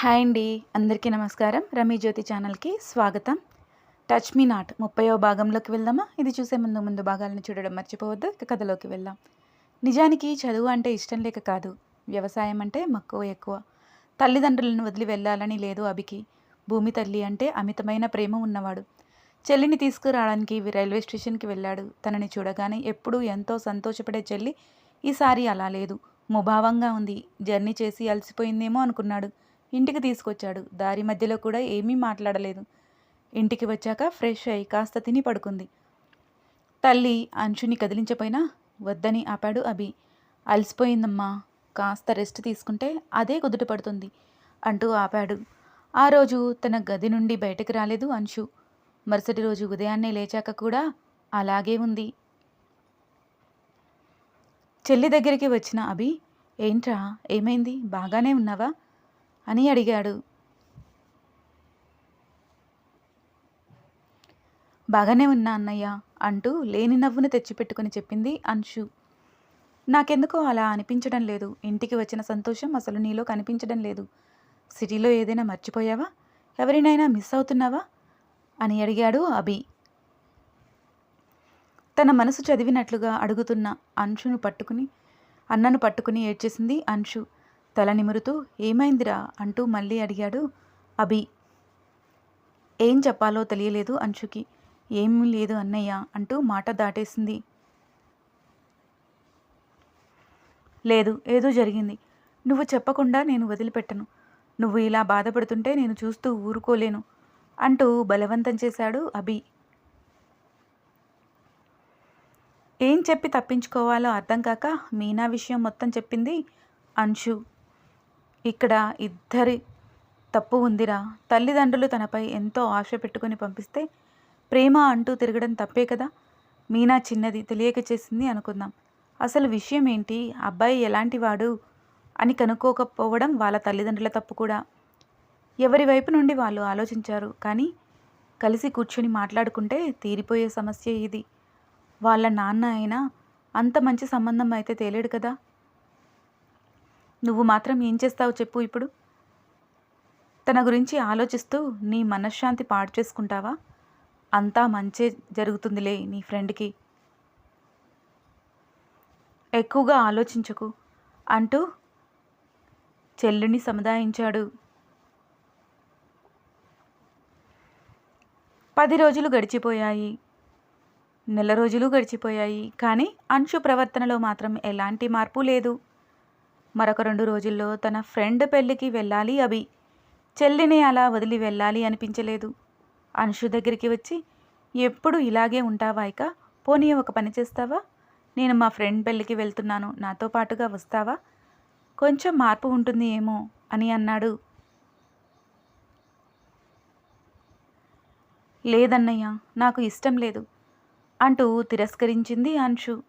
Hi అండి. అందరికీ నమస్కారం. రమీ జ్యోతి ఛానల్కి స్వాగతం. టచ్ మీ నాట్ ముప్పయో భాగంలోకి వెళ్దామా? ఇది చూసే ముందు ముందు భాగాలను చూడడం మర్చిపోవద్దు. ఇక కథలోకి వెళ్దాం. నిజానికి చదువు అంటే ఇష్టం లేక కాదు. వ్యవసాయం అంటే మక్కువ ఎక్కువ. తల్లిదండ్రులను వదిలి వెళ్ళాలని లేదు అభికి. భూమి తల్లి అంటే అమితమైన ప్రేమ ఉన్నవాడు. చెల్లిని తీసుకురావడానికి రైల్వే స్టేషన్కి వెళ్ళాడు. తనని చూడగానే ఎప్పుడూ ఎంతో సంతోషపడే చెల్లి ఈసారి అలా లేదు. ముభావంగా ఉంది. జర్నీ చేసి అలసిపోయిందేమో అనుకున్నాడు. ఇంటికి తీసుకొచ్చాడు. దారి మధ్యలో కూడా ఏమీ మాట్లాడలేదు. ఇంటికి వచ్చాక ఫ్రెష్ అయి కాస్త తిని పడుకుంది. తల్లి అంశుని కదిలించపోయినా వద్దని ఆపాడు అభి. అలసిపోయిందమ్మా. కాస్త రెస్ట్ తీసుకుంటే అదే కుదుట పడుతుంది అంటూ ఆపాడు. ఆ రోజు తన గది నుండి బయటకు రాలేదు అంశు. మరుసటి రోజు ఉదయాన్నే లేచాక కూడా అలాగే ఉంది. చెల్లి దగ్గరికి వచ్చిన అభి ఏంట్రా? ఏమైంది? బాగానే ఉన్నావా? అని అడిగాడు. బాగానే ఉన్నా అన్నయ్య అంటూ లేని నవ్వును తెచ్చిపెట్టుకుని చెప్పింది అంశు. నాకెందుకో అలా అనిపించడం లేదు. ఇంటికి వచ్చిన సంతోషం అసలు నీలో కనిపించడం లేదు. సిటీలో ఏదైనా మర్చిపోయావా? ఎవరినైనా మిస్ అవుతున్నావా? అని అడిగాడు అభి. తన మనసు చదివినట్లుగా అడుగుతున్న అంశును పట్టుకుని అన్నను పట్టుకుని ఏడ్చేసింది అంశు. తల నిమురుతూ ఏమైందిరా? అంటూ మళ్ళీ అడిగాడు అభి. ఏం చెప్పాలో తెలియలేదు అంశుకి. ఏమీ లేదు అన్నయ్య అంటూ మాట దాటేసింది. లేదు ఏదో జరిగింది. నువ్వు చెప్పకుండా నేను వదిలిపెట్టను. నువ్వు ఇలా బాధపడుతుంటే నేను చూస్తూ ఊరుకోలేను అంటూ బలవంతం చేశాడు అభి. ఏం చెప్పి తప్పించుకోవాలో అర్థం కాక మీనా విషయం మొత్తం చెప్పింది అంశు. ఇక్కడ ఇద్దరి తప్పు ఉందిరా. తల్లిదండ్రులు తనపై ఎంతో ఆశ పెట్టుకొని పంపిస్తే ప్రేమ అంటూ తిరగడం తప్పే కదా? మీనా చిన్నది తెలియక చేసింది అనుకుందాం. అసలు విషయం ఏంటి? అబ్బాయి ఎలాంటి వాడు అని కనుక్కోకపోవడం వాళ్ళ తల్లిదండ్రుల తప్పు కూడా. ఎవరి వైపు నుండి వాళ్ళు ఆలోచించారు? కానీ కలిసి కూర్చొని మాట్లాడుకుంటే తీరిపోయే సమస్య ఇది. వాళ్ళ నాన్న అయినా అంత మంచి సంబంధం అయితే తేలేడు కదా? నువ్వు మాత్రం ఏం చేస్తావు చెప్పు ఇప్పుడు. తన గురించి ఆలోచిస్తూ నీ మనశ్శాంతి పాడు చేసుకుంటావా? అంతా మంచే జరుగుతుందిలే నీ ఫ్రెండ్కి. ఎక్కువగా ఆలోచించకు అంటూ చెల్లుని సముదాయించాడు. పది రోజులు గడిచిపోయాయి. నెల రోజులు గడిచిపోయాయి. కానీ అంశు ప్రవర్తనలో మాత్రం ఎలాంటి మార్పు లేదు. మరొక రెండు రోజుల్లో తన ఫ్రెండ్ పెళ్ళికి వెళ్ళాలి అభి. చెల్లిని అలా వదిలి వెళ్ళాలి అనిపించలేదు. అంశు దగ్గరికి వచ్చి ఎప్పుడు ఇలాగే ఉంటావా ఇక? పోనీ ఒక పని చేస్తావా? నేను మా ఫ్రెండ్ పెళ్ళికి వెళ్తున్నాను. నాతో పాటుగా వస్తావా? కొంచెం మార్పు ఉంటుంది ఏమో అని అన్నాడు. లేదన్నయ్య నాకు ఇష్టం లేదు అంటూ తిరస్కరించింది అంశు.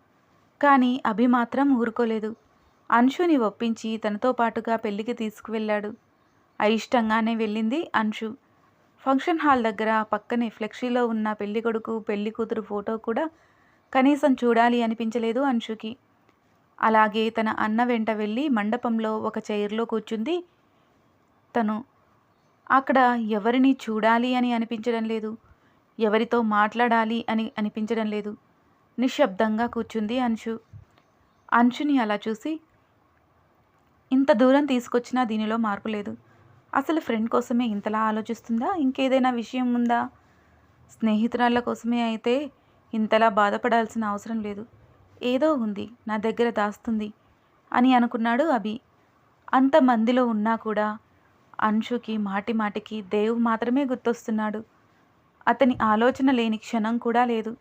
కానీ అభి మాత్రం ఊరుకోలేదు. అంశుని ఒప్పించి తనతో పాటుగా పెళ్ళికి తీసుకువెళ్ళాడు. అయిష్టంగానే వెళ్ళింది అంశు. ఫంక్షన్ హాల్ దగ్గర పక్కనే ఫ్లెక్సీలో ఉన్న పెళ్ళి కొడుకు పెళ్ళి కూతురు ఫోటో కూడా కనీసం చూడాలి అనిపించలేదు అంశుకి. అలాగే తన అన్న వెంట వెళ్ళి మండపంలో ఒక చైర్లో కూర్చుంది తను. అక్కడ ఎవరిని చూడాలి అని అనిపించడం లేదు. ఎవరితో మాట్లాడాలి అని అనిపించడం లేదు. నిశ్శబ్దంగా కూర్చుంది అంశు. అంశుని అలా చూసి ఇంత దూరం తీసుకొచ్చినా దీనిలో మార్పు లేదు. అసలు ఫ్రెండ్ కోసమే ఇంతలా ఆలోచిస్తుందా? ఇంకేదైనా విషయం ఉందా? స్నేహితురాళ్ళ కోసమే అయితే ఇంతలా బాధపడాల్సిన అవసరం లేదు. ఏదో ఉంది నా దగ్గర దాస్తుంది అని అనుకున్నాడు అభి. అంతమందిలో ఉన్నా కూడా అంశుకి మాటి మాటికి దేవ్ మాత్రమే గుర్తొస్తున్నాడు. అతని ఆలోచన లేని క్షణం కూడా లేదు.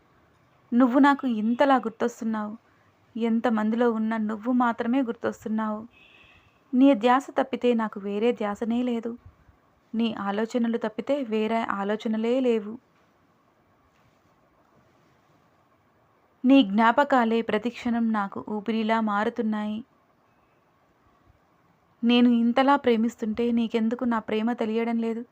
నువ్వు నాకు ఇంతలా గుర్తొస్తున్నావు. ఎంతమందిలో ఉన్న నువ్వు మాత్రమే గుర్తొస్తున్నావు. నీ ధ్యాస తప్పితే నాకు వేరే ధ్యాసనే లేదు. నీ ఆలోచనలు తప్పితే వేరే ఆలోచనలే లేవు. నీ జ్ఞాపకాలే ప్రతిక్షణం నాకు ఊపిరిలా మారుతున్నాయి. నేను ఇంతలా ప్రేమిస్తుంటే నీకెందుకు నా ప్రేమ తెలియడం లేదు?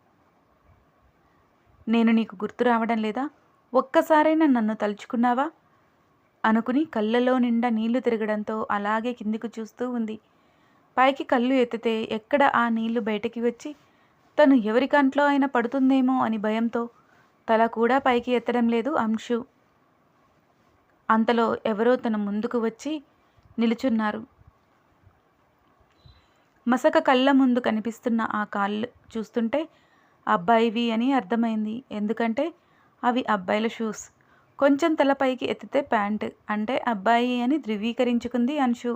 నేను నీకు గుర్తు రావడం లేదా? ఒక్కసారైనా నన్ను తలుచుకున్నావా? అనుకుని కళ్ళలో నిండా నీళ్ళు తిరగడంతో అలాగే కిందికి చూస్తూ ఉంది. పైకి కళ్ళు ఎత్తితే ఎక్కడ ఆ నీళ్ళు బయటికి వచ్చి తను ఎవరి కంట్లో అయినా పడుతుందేమో అని భయంతో తల కూడా పైకి ఎత్తడం లేదు అంశు. అంతలో ఎవరో తన ముందుకు వచ్చి నిలుచున్నారు. మసక కళ్ళ ముందు కనిపిస్తున్న ఆ కాళ్ళు చూస్తుంటే అబ్బాయివి అని అర్థమైంది. ఎందుకంటే అవి అబ్బాయిల షూస్. కొంచెం తల పైకి ఎత్తితే ప్యాంట్. అంటే అబ్బాయి అని ధృవీకరించుకుంది అంశు.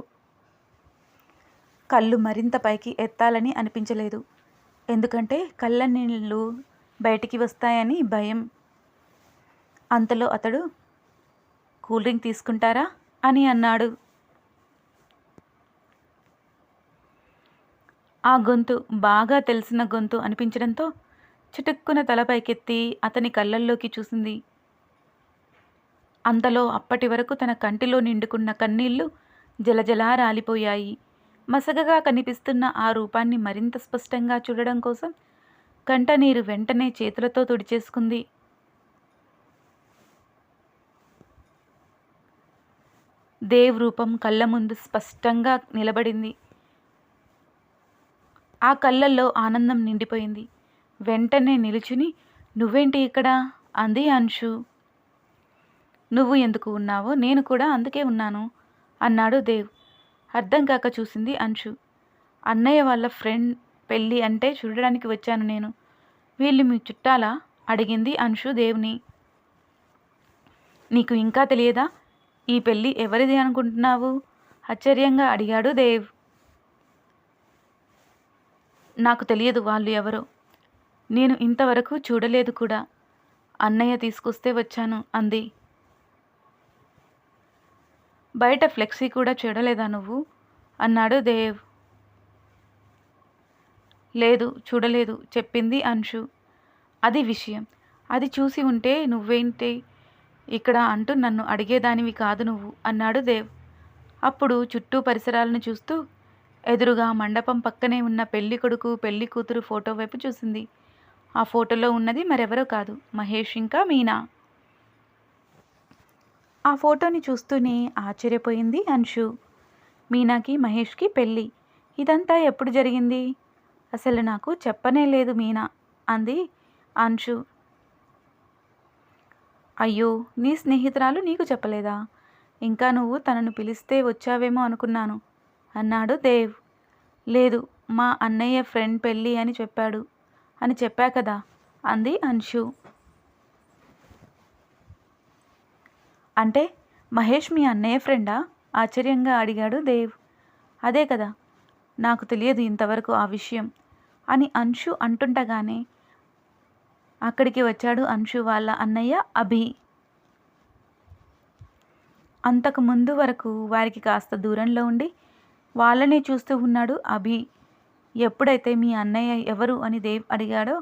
కళ్ళు మరింత పైకి ఎత్తాలని అనిపించలేదు. ఎందుకంటే కళ్ళ నీళ్ళు బయటికి వస్తాయని భయం. అంతలో అతడు కూల్ డ్రింక్ తీసుకుంటారా? అని అన్నాడు. ఆ గొంతు బాగా తెలిసిన గొంతు అనిపించడంతో చిటుక్కున తలపైకెత్తి అతని కళ్ళల్లోకి చూసింది. అంతలో అప్పటి వరకు తన కంటిలో నిండుకున్న కన్నీళ్ళు జలజలా రాలిపోయాయి. మసగగా కనిపిస్తున్న ఆ రూపాన్ని మరింత స్పష్టంగా చూడడం కోసం కంటనీరు వెంటనే చేతులతో తుడిచేసుకుంది. దేవ్ రూపం కళ్ళ ముందు స్పష్టంగా నిలబడింది. ఆ కళ్ళల్లో ఆనందం నిండిపోయింది. వెంటనే నిలుచుని నువ్వేంటి ఇక్కడ? అంది అంశు. నువ్వు ఎందుకు ఉన్నావో? నేను కూడా అందుకే ఉన్నాను అన్నాడు దేవ్. అర్థం కాక చూసింది అంశు. అన్నయ్య వాళ్ళ ఫ్రెండ్ పెళ్ళి అంటే చూడడానికి వచ్చాను నేను. వీళ్ళు మీ చుట్టాలా? అడిగింది అంశు దేవుని. నీకు ఇంకా తెలియదా? ఈ పెళ్ళి ఎవరిది అనుకుంటున్నావు? ఆశ్చర్యంగా అడిగాడు దేవ్. నాకు తెలియదు వాళ్ళు ఎవరో. నేను ఇంతవరకు చూడలేదు కూడా. అన్నయ్య తీసుకొస్తే వచ్చాను అంది. బయట ఫ్లెక్సీ కూడా చూడలేదా నువ్వు? అన్నాడు దేవ్. లేదు చూడలేదు చెప్పింది అంశు. అది విషయం. అది చూసి ఉంటే నువ్వేంటి? ఇక్కడ అంటూ నన్ను అడిగేదానివి కాదు నువ్వు అన్నాడు దేవ్. అప్పుడు చుట్టూ పరిసరాలను చూస్తూ ఎదురుగా మండపం పక్కనే ఉన్న పెళ్ళి కొడుకు పెళ్ళి కూతురు ఫోటో వైపు చూసింది. ఆ ఫోటోలో ఉన్నది మరెవరో కాదు మహేష్ ఇంకా మీనా. ఆ ఫోటోని చూస్తూనే ఆశ్చర్యపోయింది అంశు. మీనాకి మహేష్కి పెళ్ళి. ఇదంతా ఎప్పుడు జరిగింది? అసలు నాకు చెప్పనే లేదు మీనా అంది అంశు. అయ్యో నీ స్నేహితురాలు నీకు చెప్పలేదా? ఇంకా నువ్వు తనను పిలిస్తే వచ్చావేమో అనుకున్నాను అన్నాడు దేవ్. లేదు మా అన్నయ్య ఫ్రెండ్ పెళ్ళి అని చెప్పాడు. అని చెప్పా కదా అంది అంశు. అంటే మహేష్ మీ అన్నయ్య ఫ్రెండా? ఆశ్చర్యంగా అడిగాడు దేవ్. అదే కదా నాకు తెలియదు ఇంతవరకు ఆ విషయం అని అంశు అంటుండగానే అక్కడికి వచ్చాడు అంశు వాళ్ళ అన్నయ్య అభి. అంతకు ముందు వరకు వారికి కాస్త దూరంలో ఉండి వాళ్ళనే చూస్తూ ఉన్నాడు అభి. ఎప్పుడైతే మీ అన్నయ్య ఎవరు అని దేవ్ అడిగాడో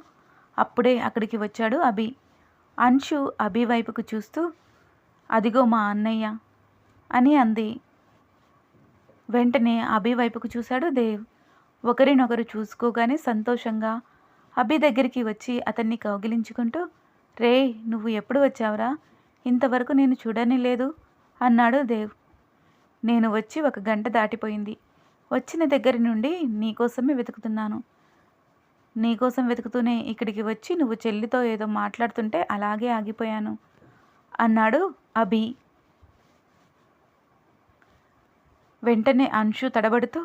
అప్పుడే అక్కడికి వచ్చాడు అభి. అంశు అభి వైపుకు చూస్తూ అదిగో మా అన్నయ్య అని అంది. వెంటనే అభి వైపుకు చూశాడు దేవ్. ఒకరినొకరు చూసుకోగానే సంతోషంగా అభి దగ్గరికి వచ్చి అతన్ని కౌగిలించుకుంటూ రే నువ్వు ఎప్పుడు వచ్చావురా? ఇంతవరకు నేను చూడని లేదు అన్నాడు దేవ్. నేను వచ్చి ఒక గంట దాటిపోయింది. వచ్చిన దగ్గర నుండి నీకోసమే వెతుకుతున్నాను. నీకోసం వెతుకుతూనే ఇక్కడికి వచ్చి నువ్వు చెల్లితో ఏదో మాట్లాడుతుంటే అలాగే ఆగిపోయాను. అన్నాడు అభి. వెంటనే అంశు తడబడుతూ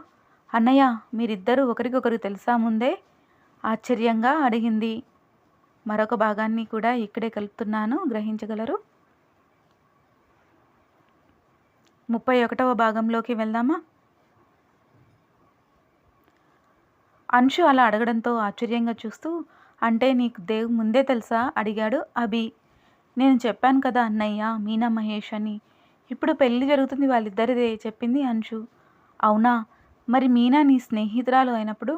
అన్నయ్య మీరిద్దరూ ఒకరికొకరు తెలుసా ముందే? ఆశ్చర్యంగా అడిగింది. మరొక భాగాన్ని కూడా ఇక్కడే కలుపుతున్నాను గ్రహించగలరు? ముప్పై ఒకటవ భాగంలోకి వెళ్దామా? అంశు అలా అడగడంతో ఆశ్చర్యంగా చూస్తూ అంటే నీకు దేవ్ ముందే తెలుసా? అడిగాడు అభి. నేను చెప్పాను కదా అన్నయ్య మీనా మహేష్ అని. ఇప్పుడు పెళ్ళి జరుగుతుంది వాళ్ళిద్దరిదే చెప్పింది అంశు. అవునా? మరి మీనా నీ స్నేహితురాలు అయినప్పుడు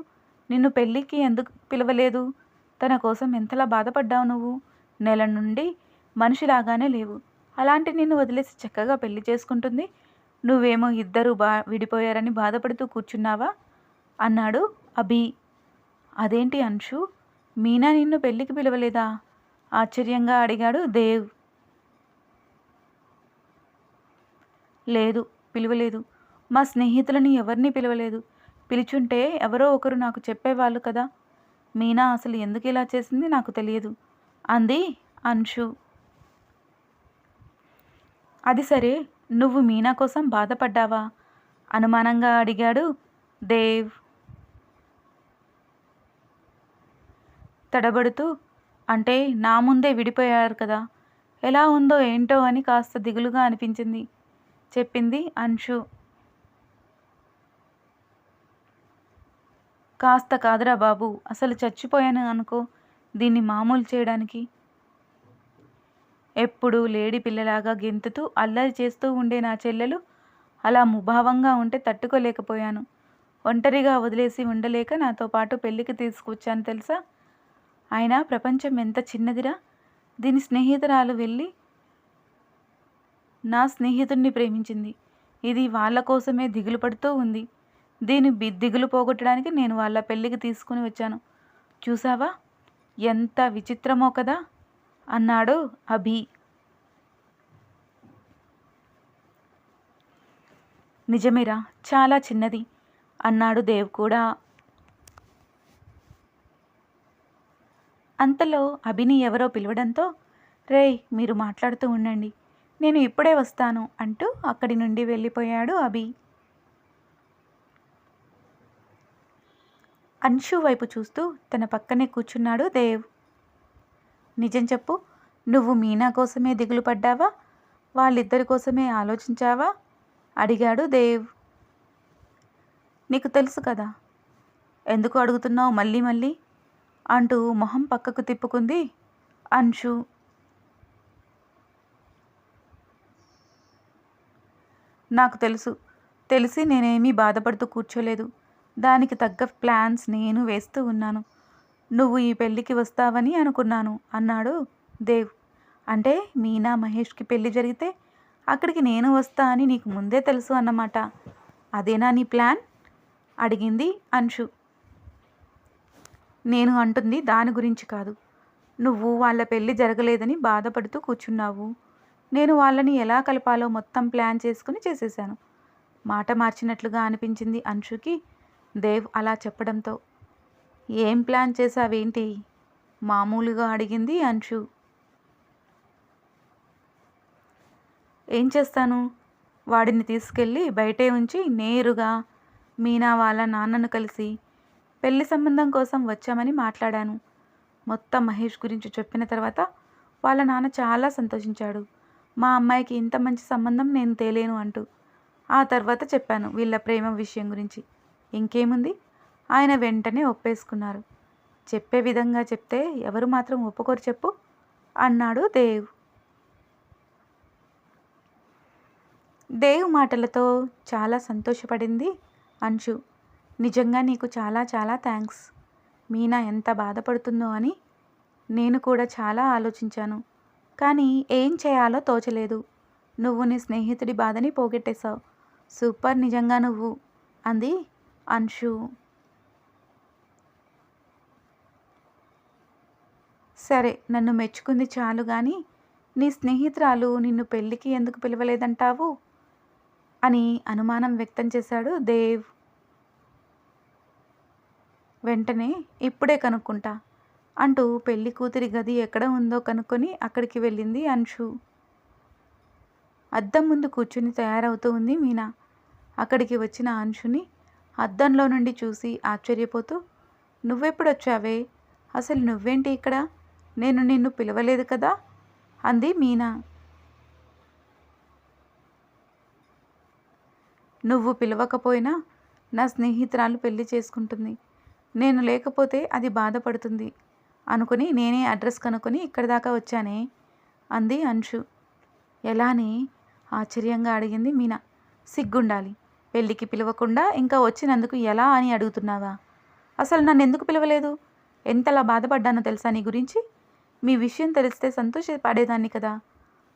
నిన్ను పెళ్ళికి ఎందుకు పిలవలేదు? తన కోసం ఎంతలా బాధపడ్డావు నువ్వు? నెల నుండి మనిషిలాగానే లేవు. అలాంటి నిన్ను వదిలేసి చక్కగా పెళ్ళి చేసుకుంటుంది? నువ్వేమో ఇద్దరు బా విడిపోయారని బాధపడుతూ కూర్చున్నావా? అన్నాడు అభి. అదేంటి అంశు? మీనా నిన్ను పెళ్ళికి పిలవలేదా? ఆశ్చర్యంగా అడిగాడు దేవ్. లేదు పిలువలేదు. మా స్నేహితులని ఎవరిని పిలవలేదు. పిలుచుంటే ఎవరో ఒకరు నాకు చెప్పేవాళ్ళు కదా. మీనా అసలు ఎందుకు ఇలా చేసింది నాకు తెలియదు. అంది అంశు. అది సరే నువ్వు మీనా కోసం బాధపడ్డావా? అనుమానంగా అడిగాడు దేవ్. తడబడుతూ అంటే నా ముందే విడిపోయారు కదా. ఎలా ఉందో ఏంటో అని కాస్త దిగులుగా అనిపించింది. చెప్పింది అంశు. కాస్త కాదురా బాబు అసలు చచ్చిపోయాను అనుకో దీన్ని మామూలు చేయడానికి. ఎప్పుడు లేడీ పిల్లలాగా గెంతుతూ అల్లరి చేస్తూ ఉండే నా చెల్లెలు అలా ముభావంగా ఉంటే తట్టుకోలేకపోయాను. ఒంటరిగా వదిలేసి ఉండలేక నాతో పాటు పెళ్ళికి తీసుకొచ్చాను తెలుసా? అయినా ప్రపంచం ఎంత చిన్నదిరా? దీని స్నేహితురాలు వెళ్ళి నా స్నేహితుడిని ప్రేమించింది. ఇది వాళ్ళ కోసమే దిగులు పడుతూ ఉంది. దీని బి దిగులు పోగొట్టడానికి నేను వాళ్ళ పెళ్ళికి తీసుకుని వచ్చాను. చూసావా ఎంత విచిత్రమో కదా? అన్నాడు అభి. నిజమేరా చాలా చిన్నది అన్నాడు దేవ్ కూడా. అంతలో అభిని ఎవరో పిలవడంతో రేయ్ మీరు మాట్లాడుతూ ఉండండి. నేను ఇప్పుడే వస్తాను అంటూ అక్కడి నుండి వెళ్ళిపోయాడు అభి. అన్షు వైపు చూస్తూ తన పక్కనే కూర్చున్నాడు దేవ్. నిజం చెప్పు నువ్వు మీనా కోసమే దిగులు పడ్డావా? వాళ్ళిద్దరి కోసమే ఆలోచించావా? అడిగాడు దేవ్. నీకు తెలుసు కదా ఎందుకు అడుగుతున్నావు మళ్ళీ మళ్ళీ? అంటూ మొహం పక్కకు తిప్పుకుంది అంశు. నాకు తెలుసు తెలిసి నేనేమీ బాధపడుతూ కూర్చోలేదు. దానికి తగ్గ ప్లాన్స్ నేను వేస్తూ ఉన్నాను. నువ్వు ఈ పెళ్ళికి వస్తావని అనుకున్నాను అన్నాడు దేవ్. అంటే మీనా మహేష్కి పెళ్ళి జరిగితే అక్కడికి నేను వస్తా అని నీకు ముందే తెలుసు అన్నమాట. అదేనా నీ ప్లాన్? అడిగింది అంశు. నేను అంటుంది దాని గురించి కాదు. నువ్వు వాళ్ళ పెళ్ళి జరగలేదని బాధపడుతూ కూర్చున్నావు. నేను వాళ్ళని ఎలా కలపాలో మొత్తం ప్లాన్ చేసుకుని చేసేసాను మాట మార్చినట్లుగా అనిపించింది అంశుకి దేవ్ అలా చెప్పడంతో. ఏం ప్లాన్ చేసావేంటి మామూలుగా అడిగింది అంశు. ఏం చేస్తాను? వాడిని తీసుకెళ్ళి బయటే ఉంచి నేరుగా మీనా వాళ్ళ నాన్నను కలిసి పెళ్ళి సంబంధం కోసం వచ్చామని మాట్లాడాను. మొత్తం మహేష్ గురించి చెప్పిన తర్వాత వాళ్ళ నాన్న చాలా సంతోషించాడు. మా అమ్మాయికి ఇంత మంచి సంబంధం నేను తేలేను అంటూ. ఆ తర్వాత చెప్పాను వీళ్ళ ప్రేమ విషయం గురించి. ఇంకేముంది? ఆయన వెంటనే ఒప్పేసుకున్నారు. చెప్పే విధంగా చెప్తే ఎవరు మాత్రం ఒప్పుకోరు చెప్పు అన్నాడు దేవ్. దేవ్ మాటలతో చాలా సంతోషపడింది అంశు. నిజంగా నీకు చాలా చాలా థ్యాంక్స్. మీనా ఎంత బాధపడుతుందో అని నేను కూడా చాలా ఆలోచించాను. కానీ ఏం చేయాలో తోచలేదు. నువ్వు నీ స్నేహితుడి బాధని పోగొట్టేశావు. సూపర్ నిజంగా నువ్వు. అంది అంశు. సరే నన్ను మెచ్చుకుంది చాలు కానీ నీ స్నేహితురాలు నిన్ను పెళ్ళికి ఎందుకు పిలవలేదంటావు? అని అనుమానం వ్యక్తం చేశాడు దేవ్. వెంటనే ఇప్పుడే కనుక్కుంటా అంటూ పెళ్ళి కూతురి గది ఎక్కడ ఉందో కనుక్కొని అక్కడికి వెళ్ళింది అంశు. అద్దం ముందు కూర్చుని తయారవుతూ ఉంది మీనా. అక్కడికి వచ్చిన అంశుని అద్దంలో నుండి చూసి ఆశ్చర్యపోతూ నువ్వెప్పుడొచ్చావే? అసలు నువ్వేంటి ఇక్కడ? నేను నిన్ను పిలవలేదు కదా? అంది మీనా. నువ్వు పిలవకపోయినా నా స్నేహితురాలు పెళ్ళి చేసుకుంటుంది. నేను లేకపోతే అది బాధపడుతుంది. అనుకుని నేనే అడ్రస్ కనుక్కొని ఇక్కడి దాకా వచ్చానే అంది అంశు. ఎలానే? ఆశ్చర్యంగా అడిగింది మీనా. సిగ్గుండాలి. పెళ్ళికి పిలవకుండా ఇంకా వచ్చినందుకు ఎలా అని అడుగుతున్నావా? అసలు నన్ను ఎందుకు పిలవలేదు? ఎంతలా బాధపడ్డానో తెలుసా నీ గురించి? మీ విషయం తెలిస్తే సంతోషపడేదాన్ని కదా.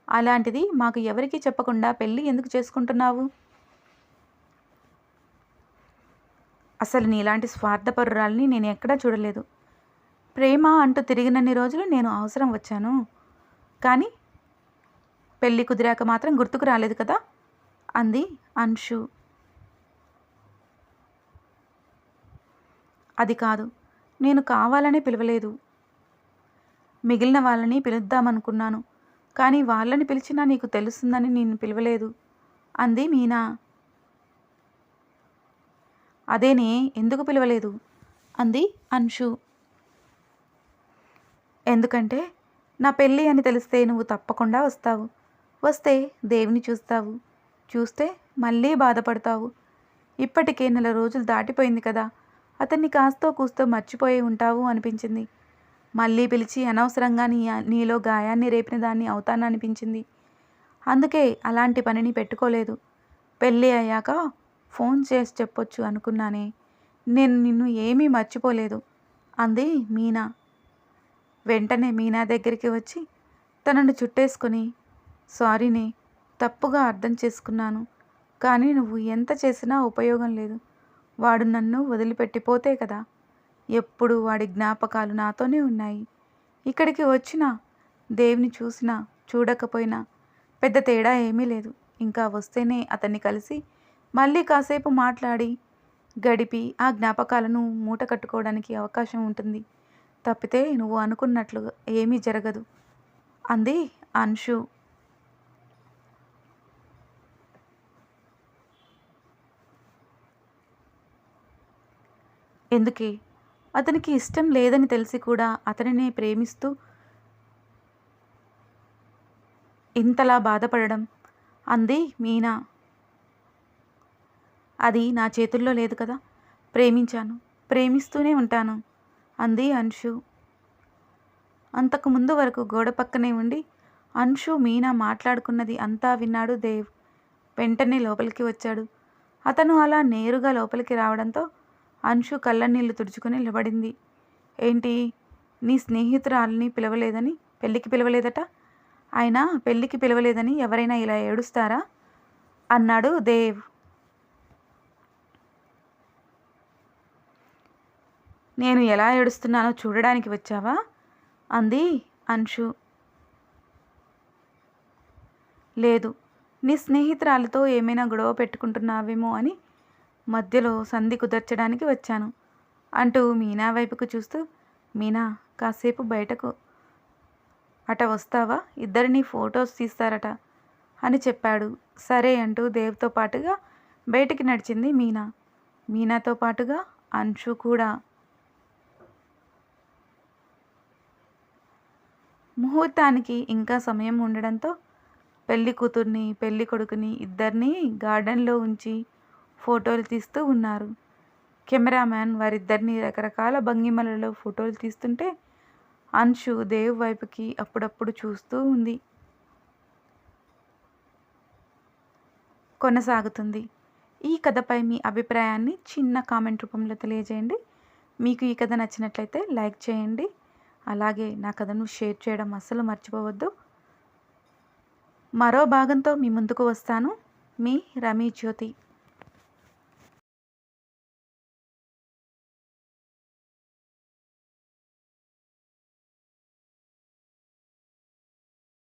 అలాంటిది మాకు ఎవరికీ చెప్పకుండా పెళ్ళి ఎందుకు చేసుకుంటున్నావు? అసలు నీలాంటి స్వార్థపరురాల్ని నేను ఎక్కడా చూడలేదు. ప్రేమ అంటూ తిరిగినన్ని రోజులు నేను అవసరం వచ్చాను. కానీ పెళ్ళి కుదిరాక మాత్రం గుర్తుకు రాలేదు కదా? అంది అంశు. అది కాదు నేను కావాలనే పిలవలేదు. మిగిలిన వాళ్ళని పిలుద్దామనుకున్నాను కానీ వాళ్ళని పిలిచినా నీకు తెలుస్తుందని నేను పిలవలేదు అంది మీనా. అదేనే? ఎందుకు పిలవలేదు? అంది అన్షు ఎందుకంటే నా పెళ్ళి అని తెలిస్తే నువ్వు తప్పకుండా వస్తావు. వస్తే దేవుని చూస్తావు. చూస్తే మళ్ళీ బాధపడతావు. ఇప్పటికే నెల రోజులు దాటిపోయింది కదా. అతన్ని కాస్తో కూస్తో మర్చిపోయి ఉంటావు అనిపించింది. మళ్ళీ పిలిచి అనవసరంగా నీ నీలో గాయాన్ని రేపిన దాన్ని అవుతాననిపించింది. అందుకే అలాంటి పనిని పెట్టుకోలేదు. పెళ్ళి అయ్యాక ఫోన్ చేసి చెప్పొచ్చు అనుకున్నానే. నేను నిన్ను ఏమీ మర్చిపోలేదు. అంది మీనా. వెంటనే మీనా దగ్గరికి వచ్చి తనను చుట్టేసుకొని సారీనే తప్పుగా అర్థం చేసుకున్నాను కానీ నువ్వు ఎంత చేసినా ఉపయోగం లేదు. వాడు నన్ను వదిలిపెట్టిపోతే కదా. ఎప్పుడు వాడి జ్ఞాపకాలు నాతోనే ఉన్నాయి. ఇక్కడికి వచ్చినా దేవుని చూసినా చూడకపోయినా పెద్ద తేడా ఏమీ లేదు. ఇంకా వస్తేనే అతన్ని కలిసి మళ్ళీ కాసేపు మాట్లాడి గడిపి ఆ జ్ఞాపకాలను మూట కట్టుకోవడానికి అవకాశం ఉంటుంది. తప్పితే నువ్వు అనుకున్నట్లు ఏమీ జరగదు. అంది అన్షు. ఎందుకే? అతనికి ఇష్టం లేదని తెలిసి కూడా అతనినే ప్రేమిస్తూ ఇంతలా బాధపడడం అంది మీనా. అది నా చేతుల్లో లేదు కదా. ప్రేమించాను. ప్రేమిస్తూనే ఉంటాను. అంది అన్షు అంతకు ముందు వరకు గోడ పక్కనే ఉండి అన్షు మీనా మాట్లాడుకున్నది అంతా విన్నాడు దేవ్. వెంటనే లోపలికి వచ్చాడు. అతను అలా నేరుగా లోపలికి రావడంతో అన్షు కళ్ళనీళ్ళు తుడుచుకుని నిలబడింది. ఏంటి? నీ స్నేహితురాలని పిలవలేదని? పెళ్ళికి పిలవలేదట? ఆయన పెళ్ళికి పిలవలేదని ఎవరైనా ఇలా ఏడుస్తారా? అన్నాడు దేవ్. నేను ఎలా ఏడుస్తున్నానో చూడడానికి వచ్చావా? అంది అన్షు లేదు నీ స్నేహితురాలతో ఏమైనా గొడవ పెట్టుకుంటున్నావేమో అని మధ్యలో సంధి కుదర్చడానికి వచ్చాను అంటూ మీనా వైపుకు చూస్తూ మీనా కాసేపు బయటకు. అట వస్తావా? ఇద్దరిని ఫొటోస్ తీస్తారట అని చెప్పాడు. సరే అంటూ దేవ్తో పాటుగా బయటికి నడిచింది మీనా. మీనాతో పాటుగా అన్షు కూడా. ముహూర్తానికి ఇంకా సమయం ఉండడంతో పెళ్ళి కూతుర్ని పెళ్ళి కొడుకుని ఇద్దరిని గార్డెన్లో ఉంచి ఫోటోలు తీస్తూ ఉన్నారు. కెమెరామ్యాన్ వారిద్దరిని రకరకాల భంగిమలలో ఫోటోలు తీస్తుంటే అంశు దేవ్ వైపుకి అప్పుడప్పుడు చూస్తూ ఉంది. కొనసాగుతుంది. ఈ కథపై మీ అభిప్రాయాన్ని చిన్న కామెంట్ రూపంలో తెలియజేయండి. మీకు ఈ కథ నచ్చినట్లయితే లైక్ చేయండి. అలాగే నా కథను షేర్ చేయడం అస్సలు మర్చిపోవద్దు. మరో భాగంతో మీ ముందుకు వస్తాను. మీ రమీ జ్యోతి.